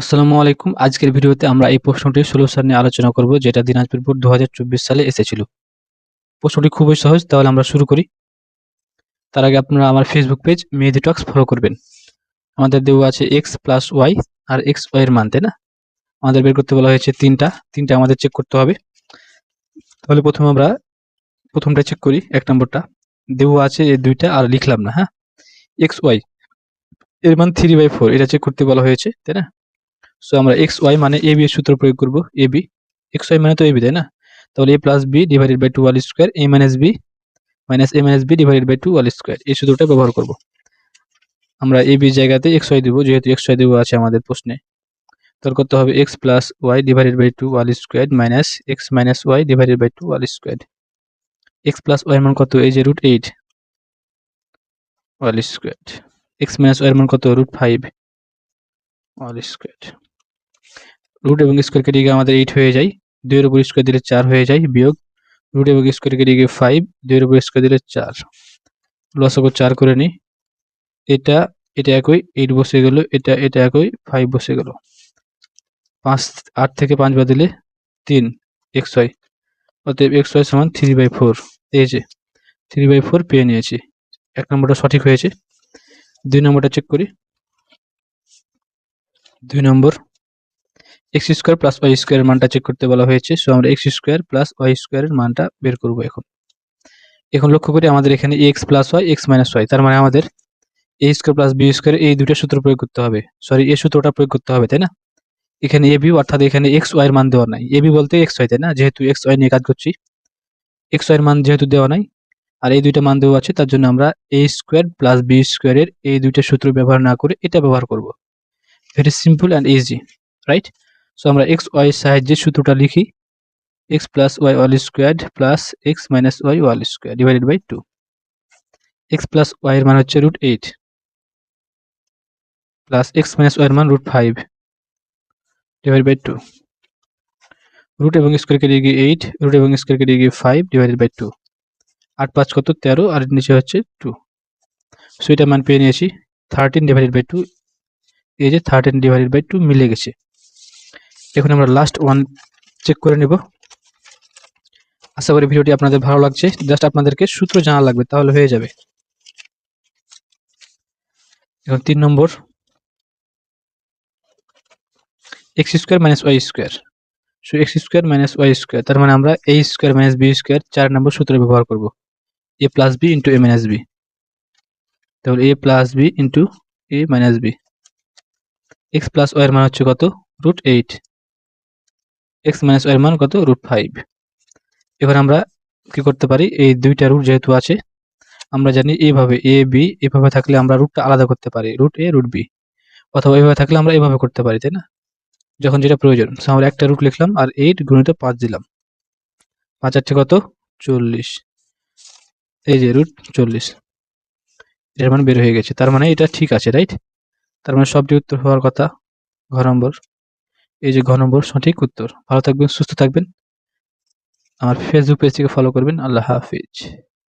আসসালামু আলাইকুম। আজকের ভিডিওতে আমরা এই প্রশ্নটির সলিউশন নিয়ে আলোচনা করব, যেটা দিনাজপুর বোর্ড দু হাজার চব্বিশ সালে এসেছিল। প্রশ্নটি খুবই সহজ, তাহলে আমরা শুরু করি। তার আগে আপনারা আমার Facebook page Mehedi talks follow করবেন। আমাদের দেওয়া আছে এক্স প্লাস ওয়াই আর এক্স ওয়াই এর মান, তাই না? আমাদের বের করতে বলা হয়েছে তিনটা। তিনটা আমাদের চেক করতে হবে। তাহলে প্রথমে আমরা, প্রথমটা চেক করি, এক নম্বরটা। দেওয়া আছে এই দুইটা, আর লিখলাম না হ্যাঁ? এক্স ওয়াই এর মান থ্রি বাই ফোর এটা চেক করতে বলা হয়েছে, তাই না? সো আমরা এক্স ওয়াই মানে এ বি এর সূত্র প্রয়োগ করব এ বি এক্স ওয়াই মানে তো এ বি তাই না? তাহলে A plus B divided by two whole square A minus B minus A minus B divided by two whole square এই সূত্রটা ব্যবহার করব। আমরা এ বি জায়গাতে এক্স ওয়াই দেবো, যেহেতু এক্স ওয়াই দেবো আছে আমাদের প্রশ্নে। তাহলে করতে হবে X plus Y divided by two whole square minus X minus Y divided by two whole square X plus Y মান কত? এই যে root eight whole square X minus Y মান কত? Root five whole square root এবং square কেটে গিয়ে আমাদের এইট হয়ে যায়, দুইয়ের উপর স্কোয়ার দিলে চার হয়ে যায় বিয়োগ রুট এবং স্কোয়ার কেটে গিয়ে ফাইভ দুইয়ের উপর স্কোয়ার দিলে চার। লসগো চার করে নিই এটা এটা একই এইট বসে গেল, এটা এটা একই ফাইভ বসে গেল। পাঁচ, আট থেকে পাঁচ বাদ দিলে তিন এক্স ওয়াই অতএব এক্স ওয়াই সমান থ্রি বাই ফোর এই যে থ্রি বাই ফোর পেয়ে নিয়েছি। এক নম্বরটা সঠিক হয়েছে। দুই নম্বরটা চেক করি। দুই নম্বর। এক্স স্কোয়ার প্লাস ওয়াই স্কোয়ারের মানটা চেক করতে বলা হয়েছে। সো আমরা এক্স স্কোয়ার প্লাস ওয়াই স্কোয়ারের মানটা বের করব এখন। এখন লক্ষ্য করি আমাদের এখানে X plus Y X minus Y তার মানে আমাদের A square plus B square এই দুইটা সূত্র প্রয়োগ করতে হবে। সরি এই সূত্রটা প্রয়োগ করতে হবে, তাই না? এখানে এ বি অর্থাৎ এখানে এক্স ওয়াই এর মান দেওয়া নাই। এ বি বলতে এক্স ওয়াই তাই না? যেহেতু এক্স ওয়াই নিয়ে কাজ করছি। এক্স ওয়াই এর মান যেহেতু দেওয়া নাই, আর এই দুইটা মান দেওয়া আছে, তার জন্য আমরা এ স্কোয়ার প্লাস বি স্কোয়ারের এই দুইটা সূত্র ব্যবহার না করে এটা ব্যবহার করব। Very simple and easy right so আমরা এক্স ওয়াই সাহায্যে সূত্রটা লিখি। X plus Y whole squared plus X minus Y whole square divided by two X plus Y এর মান হচ্ছে root eight plus X minus Y এর মান root five divide by two root এবং square কেটে গিয়ে এইট রুট এবং square কেটে গিয়ে ফাইভ ডিভাইডেড বাই টু আট পাঁচ কত? তেরো, আর নিচে হচ্ছে টু সো এটা মান পেয়ে নিয়েছি। থার্টিন ডিভাইডেড বাই টু এই যে থার্টিন ডিভাইডেড বাই টু মিলে গেছে। এখন আমরা লাস্ট ওয়ান চেক করে নেব। আশা করি ভিডিওটি আপনাদের ভালো লাগছে। জাস্ট আপনাদেরকে সূত্র জানা লাগবে, তাহলে হয়ে যাবে। এখন তিন নম্বর। X square minus Y square so X square minus Y square তার মানে আমরা A square minus B square চার নম্বর সূত্র ব্যবহার করব। A plus B into A minus B তাহলে A plus B into A minus B X plus Y এর মান হচ্ছে কত? Root eight X minus Y এর মান কত? রুট ফাইভ এবার আমরা কি করতে পারি? এই দুইটা রুট যেহেতু আছে, আমরা জানি এইভাবে এ বি এভাবে থাকলে আমরা রুটটা আলাদা করতে পারি। রুট এ রুট বি অথবা এইভাবে থাকলে আমরা এভাবে করতে পারি, তাই না? যখন যেটা প্রয়োজন। সো আমরা একটা রুট লিখলাম আর এইট গুণিত পাঁচ দিলাম। পাঁচ আটটি কত? চল্লিশ। এই যে রুট চল্লিশ। এর মান বের হয়ে গেছে। তার মানে এটা ঠিক আছে রাইট তার মানে সবটি উত্তর হওয়ার কথা। ঘর নম্বর। এই যে ঘ নম্বর সঠিক উত্তর। ভালো থাকবেন, সুস্থ থাকবেন। আমার ফেসবুক পেজ থেকে ফলো করবেন। আল্লাহ হাফিজ।